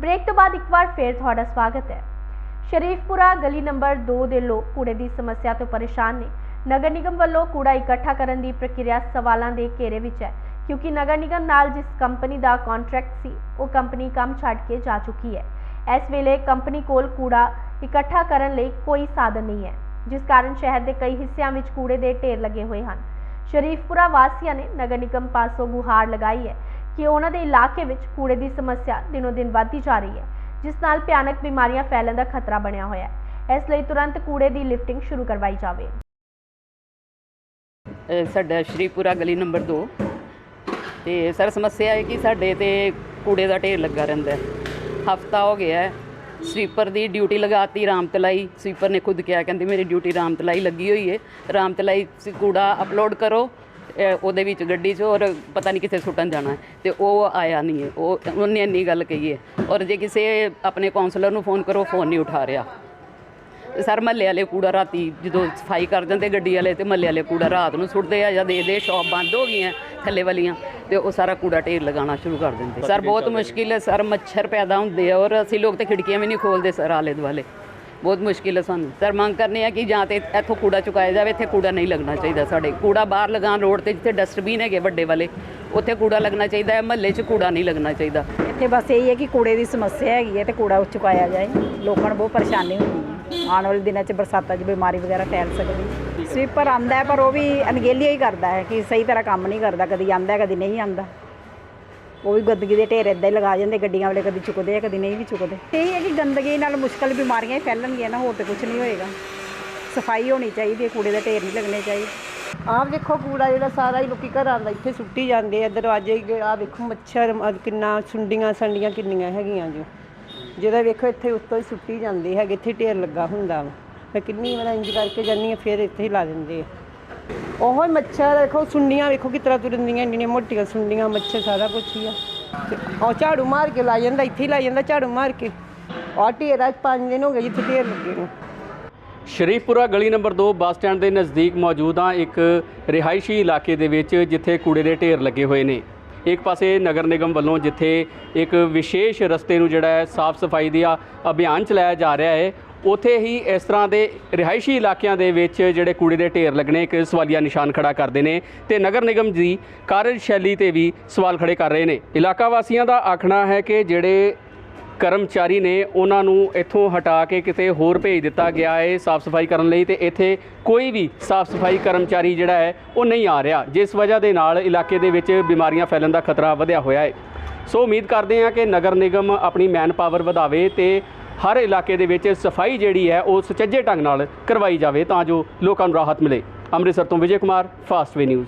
Break ਤੋਂ ਬਾਅਦ ਇੱਕ ਵਾਰ ਫੇਰ ਤੁਹਾਡਾ ਸਵਾਗਤ ਹੈ। ਸ਼ਰੀਫਪੁਰਾ ਗਲੀ ਨੰਬਰ 2 ਦੇ ਲੋਕ ਕੂੜੇ ਦੀ ਸਮੱਸਿਆ ਤੋਂ ਪਰੇਸ਼ਾਨ ਨੇ। ਨਗਰ ਨਿਗਮ ਵੱਲੋਂ ਕੂੜਾ ਇਕੱਠਾ ਕਰਨ ਦੀ ਪ੍ਰਕਿਰਿਆ ਸਵਾਲਾਂ ਦੇ ਘੇਰੇ ਵਿੱਚ ਹੈ, ਕਿਉਂਕਿ ਨਗਰ ਨਿਗਮ ਨਾਲ ਜਿਸ ਕੰਪਨੀ ਦਾ ਕੰਟਰੈਕਟ ਸੀ, ਉਹ ਕੰਪਨੀ ਕੰਮ ਛੱਡ ਕੇ ਜਾ ਚੁੱਕੀ ਹੈ। ਇਸ ਵੇਲੇ ਕੰਪਨੀ ਕੋਲ ਕੂੜਾ ਇਕੱਠਾ ਕਰਨ ਲਈ ਕੋਈ ਸਾਧਨ ਨਹੀਂ ਹੈ, ਜਿਸ ਕਾਰਨ ਸ਼ਹਿਰ ਦੇ ਕਈ ਹਿੱਸਿਆਂ ਵਿੱਚ ਕੂੜੇ ਦੇ ਢੇਰ ਲੱਗੇ ਹੋਏ ਹਨ। ਸ਼ਰੀਫਪੁਰਾ ਵਾਸੀਆਂ ਨੇ ਨਗਰ ਨਿਗਮ ਪਾਸੋਂ ਗੁਹਾਰ ਲਗਾਈ ਹੈ ਕਿ ਉਹਨਾਂ ਦੇ ਇਲਾਕੇ ਵਿੱਚ ਕੂੜੇ ਦੀ ਸਮੱਸਿਆ ਦਿਨੋ ਦਿਨ ਵੱਧਦੀ ਜਾ ਰਹੀ ਹੈ ਜਿਸ ਨਾਲ ਭਿਆਨਕ ਬਿਮਾਰੀਆਂ ਫੈਲਣ ਦਾ ਖਤਰਾ ਬਣਿਆ ਹੋਇਆ ਹੈ। ਇਸ ਲਈ ਤੁਰੰਤ ਕੂੜੇ ਦੀ ਲਿਫਟਿੰਗ ਸ਼ੁਰੂ ਕਰਵਾਈ ਜਾਵੇ। ਅ, ਸਾਡਾ ਸ਼੍ਰੀਪੁਰਾ ਗਲੀ ਨੰਬਰ 2 ਤੇ ਸਰ ਸਮੱਸਿਆ ਹੈ ਕਿ ਸਾਡੇ ਤੇ ਕੂੜੇ ਦਾ ਢੇਰ ਲੱਗਾ ਰਹਿੰਦਾ ਹੈ। ਹਫਤਾ ਹੋ ਗਿਆ ਹੈ। ਸਵੀਪਰ ਦੀ ਡਿਊਟੀ ਲਗਾਤੀ ਰਾਮਤਲਾਈ। ਸਵੀਪਰ ਨੇ ਖੁਦ ਕਿਹਾ ਕਹਿੰਦੇ ਮੇਰੀ ਡਿਊਟੀ ਰਾਮਤਲਾਈ ਲੱਗੀ ਹੋਈ ਹੈ। ਰਾਮਤਲਾਈ ਸ ਕੂੜਾ ਅਪਲੋਡ ਕਰੋ। ਉਹਦੇ ਵਿੱਚ ਗੱਡੀ 'ਚ ਔਰ ਪਤਾ ਨਹੀਂ ਕਿੱਥੇ ਸੁੱਟਣ ਜਾਣਾ ਤੇ ਉਹ ਆਇਆ ਨਹੀਂ ਹੈ। ਉਹ ਉਹਨੇ ਇੰਨੀ ਗੱਲ ਕਹੀ ਹੈ। ਔਰ ਜੇ ਕਿਸੇ ਆਪਣੇ ਕਾਉਂਸਲਰ ਨੂੰ ਫੋਨ ਕਰੋ ਫੋਨ ਨਹੀਂ ਉਠਾ ਰਿਹਾ। ਸਰ ਮਹੱਲੇ ਵਾਲੇ ਕੂੜਾ ਰਾਤੀ ਜਦੋਂ ਸਫ਼ਾਈ ਕਰ ਜਾਂਦੇ ਗੱਡੀ ਵਾਲੇ ਤੇ ਮਹੱਲੇ ਵਾਲੇ ਕੂੜਾ ਰਾਤ ਨੂੰ ਸੁੱਟਦੇ ਆ ਜਾਂ ਦੇ ਦੇ ਸ਼ਾਪ ਬੰਦ ਹੋ ਗਈਆਂ ਥੱਲੇ ਵਾਲੀਆਂ ਤੇ ਉਹ ਸਾਰਾ ਕੂੜਾ ਢੇਰ ਲਗਾਉਣਾ ਸ਼ੁਰੂ ਕਰ ਦਿੰਦੇ। ਸਰ ਬਹੁਤ ਮੁਸ਼ਕਿਲ ਹੈ। ਸਰ ਮੱਛਰ ਪੈਦਾ ਹੁੰਦੇ ਆ ਔਰ ਅਸੀਂ ਲੋਕ ਤੇ ਖਿੜਕੀਆਂ ਵੀ ਨਹੀਂ ਖੋਲਦੇ ਸਰ ਆਲੇ ਦੁਆਲੇ। ਬਹੁਤ ਮੁਸ਼ਕਿਲ ਹੈ ਸਾਨੂੰ। ਸਰ, ਮੰਗ ਕਰਨੇ ਆ ਕਿ ਜਾਂ ਤੇ ਇੱਥੋਂ ਕੂੜਾ ਚੁਕਾਇਆ ਜਾਵੇ, ਇੱਥੇ ਕੂੜਾ ਨਹੀਂ ਲੱਗਣਾ ਚਾਹੀਦਾ ਸਾਡੇ। ਕੂੜਾ ਬਾਹਰ ਲਗਾਉਣ ਰੋਡ ਤੇ ਜਿੱਥੇ ਡਸਟਬਿਨ ਹੈਗੇ ਵੱਡੇ ਵਾਲੇ, ਉੱਥੇ ਕੂੜਾ ਲੱਗਣਾ ਚਾਹੀਦਾ ਹੈ ਮਹੱਲੇ 'ਚ ਕੂੜਾ ਨਹੀਂ ਲੱਗਣਾ ਚਾਹੀਦਾ। ਇੱਥੇ ਬਸ ਇਹ ਹੈ ਕਿ ਕੂੜੇ ਦੀ ਸਮੱਸਿਆ ਹੈਗੀ ਹੈ ਤੇ ਕੂੜਾ ਚੁਕਾਇਆ ਜਾਏ। ਲੋਕਾਂ ਨੂੰ ਬਹੁਤ ਪਰੇਸ਼ਾਨੀ ਹੁੰਦੀ ਹੈ। ਆਉਣ ਵਾਲੇ ਦਿਨਾਂ 'ਚ ਬਰਸਾਤਾਂ 'ਚ ਬਿਮਾਰੀ ਵਗੈਰਾ ਫੈਲ ਸਕਦੀ ਸਵੀਪਰ ਆਂਦਾ ਪਰ ਉਹ ਵੀ ਅਣਗਹਿਲੀ ਹੀ ਕਰਦਾ ਹੈ ਕਿ ਸਹੀ ਤਰ੍ਹਾਂ ਕੰਮ ਨਹੀਂ ਕਰਦਾ, ਕਦੀ ਆਂਦਾ ਕਦੀ ਨਹੀਂ ਆਂਦਾ ਉਹ ਵੀ ਗੰਦਗੀ ਦੇ ਢੇਰ ਇੱਦਾਂ ਹੀ ਲਗਾ ਜਾਂਦੇ, ਗੱਡੀਆਂ ਵਾਲੇ ਕਦੀ ਚੁੱਕਦੇ ਆ, ਕਦੀ ਨਹੀਂ ਵੀ ਚੁੱਕਦੇ। ਤੇ ਇਹ ਹੈ ਕਿ ਗੰਦਗੀ ਨਾਲ ਮੁਸ਼ਕਲ ਬਿਮਾਰੀਆਂ ਹੀ ਫੈਲਣਗੀਆਂ ਨਾ, ਹੋਰ ਤੇ ਕੁਝ ਨਹੀਂ ਹੋਏਗਾ। ਸਫ਼ਾਈ ਹੋਣੀ ਚਾਹੀਦੀ ਹੈ, ਕੂੜੇ ਦੇ ਢੇਰ ਨਹੀਂ ਲੱਗਣੇ ਚਾਹੀਦੇ। ਆਹ ਵੇਖੋ ਕੂੜਾ ਜਿਹੜਾ ਸਾਰਾ ਹੀ ਲੋਕੀ ਘਰਾਂ ਦਾ ਇੱਥੇ ਸੁੱਟੀ ਜਾਂਦੇ ਆ, ਦਰਵਾਜ਼ੇ ਆ ਵੇਖੋ ਮੱਛਰ, ਅਹ ਕਿੰਨਾ ਸੁੰਡੀਆਂ ਸੰਡੀਆਂ ਕਿੰਨੀਆਂ ਹੈਗੀਆਂ ਜੀ। ਜਿਹਦਾ ਵੇਖੋ ਇੱਥੇ ਉੱਤੋਂ ਹੀ ਸੁੱਟੀ ਜਾਂਦੇ ਹੈਗੇ, ਇੱਥੇ ਢੇਰ ਲੱਗਾ ਹੁੰਦਾ ਵਾ। ਮੈਂ ਕਿੰਨੀ ਵਾਰ ਇੰਜ ਕਰਕੇ ਜਾਂਦੀ ਆ ਫਿਰ ਇੱਥੇ ਹੀ ਲਾ ਦਿੰਦੇ ਆ। ਉਹ ਮੱਛਰ ਦੇਖੋ, ਸੁੰਡੀਆਂ ਵੇਖੋ ਕਿਸ ਤਰ੍ਹਾਂ ਤੁਰੰਦੀਆਂ, ਇੰਨੀਆਂ ਮੋਟੀਆਂ ਸੁੰਡੀਆਂ ਮੱਛਰ, ਸਾਰਾ ਕੁਝ ਹੀ ਆ। ਤੇ ਉਹ ਝਾੜੂ ਮਾਰ ਕੇ ਲਾ ਜਾਂਦਾ, ਇੱਥੇ ਹੀ ਲਾ ਜਾਂਦਾ ਝਾੜੂ ਮਾਰ ਕੇ। ਆਹ ਢੇਰਾਂ 'ਚ ਪੰਜ ਦਿਨ ਹੋ ਗਏ ਜਿੱਥੇ ਢੇਰ ਲੱਗੇ ਨੇ। ਸ਼ਰੀਫਪੁਰਾ ਗਲੀ ਨੰਬਰ 2 ਬੱਸ ਸਟੈਂਡ ਦੇ ਨਜ਼ਦੀਕ ਮੌਜੂਦ ਹਾਂ ਇੱਕ ਰਿਹਾਇਸ਼ੀ ਇਲਾਕੇ ਦੇ ਵਿੱਚ, ਜਿੱਥੇ ਕੂੜੇ ਦੇ ਢੇਰ ਲੱਗੇ ਹੋਏ ਨੇ। ਇੱਕ ਪਾਸੇ ਨਗਰ ਨਿਗਮ ਵੱਲੋਂ ਜਿੱਥੇ ਇੱਕ ਵਿਸ਼ੇਸ਼ ਰਸਤੇ ਨੂੰ ਜਿਹੜਾ ਹੈ, ਸਾਫ਼ ਸਫ਼ਾਈ ਦਾ ਅਭਿਆਨ ਚਲਾਇਆ ਜਾ ਰਿਹਾ ਹੈ ਉਥੇ ਹੀ ਇਸ ਤਰ੍ਹਾਂ ਦੇ ਰਿਹਾਇਸ਼ੀ ਇਲਾਕਿਆਂ ਦੇ ਵਿੱਚ ਜਿਹੜੇ ਕੂੜੇ ਦੇ ਢੇਰ ਲੱਗਣੇ, ਇੱਕ ਸਵਾਲੀਆ ਨਿਸ਼ਾਨ ਖੜਾ ਕਰਦੇ ਨੇ ਤੇ ਨਗਰ ਨਿਗਮ ਦੀ ਕਾਰਜਸ਼ੈਲੀ ਤੇ ਵੀ ਸਵਾਲ ਖੜੇ ਕਰ ਰਹੇ ਨੇ। ਇਲਾਕਾ ਵਾਸੀਆਂ ਦਾ ਆਖਣਾ ਹੈ ਕਿ ਜਿਹੜੇ ਕਰਮਚਾਰੀ ਨੇ, ਉਹਨਾਂ ਨੂੰ ਇੱਥੋਂ ਹਟਾ ਕੇ ਕਿਤੇ ਹੋਰ ਭੇਜ ਦਿੱਤਾ ਗਿਆ ਹੈ ਸਾਫ਼ ਸਫ਼ਾਈ ਕਰਨ ਲਈ ਤੇ ਇੱਥੇ ਕੋਈ ਵੀ ਸਾਫ਼ ਸਫ਼ਾਈ ਕਰਮਚਾਰੀ ਜਿਹੜਾ ਹੈ, ਉਹ ਨਹੀਂ ਆ ਰਿਹਾ। ਜਿਸ ਵਜ੍ਹਾ ਦੇ ਨਾਲ ਇਲਾਕੇ ਦੇ ਵਿੱਚ ਬਿਮਾਰੀਆਂ ਫੈਲਣ ਦਾ ਖਤਰਾ ਵਧਿਆ ਹੋਇਆ ਹੈ। ਸੋ ਉਮੀਦ ਕਰਦੇ ਹਾਂ ਕਿ ਨਗਰ ਨਿਗਮ ਆਪਣੀ ਮੈਨ ਪਾਵਰ ਵਧਾਵੇ ਤੇ ਹਰ ਇਲਾਕੇ ਦੇ ਵਿੱਚ ਸਫ਼ਾਈ ਜਿਹੜੀ ਹੈ ਉਹ ਸੁਚੱਜੇ ਢੰਗ ਨਾਲ ਕਰਵਾਈ ਜਾਵੇ ਤਾਂ ਜੋ ਲੋਕਾਂ ਨੂੰ ਰਾਹਤ ਮਿਲੇ। ਅੰਮ੍ਰਿਤਸਰ ਤੋਂ ਵਿਜੇ ਕੁਮਾਰ ਫਾਸਟਵੇ ਨਿਊਜ਼।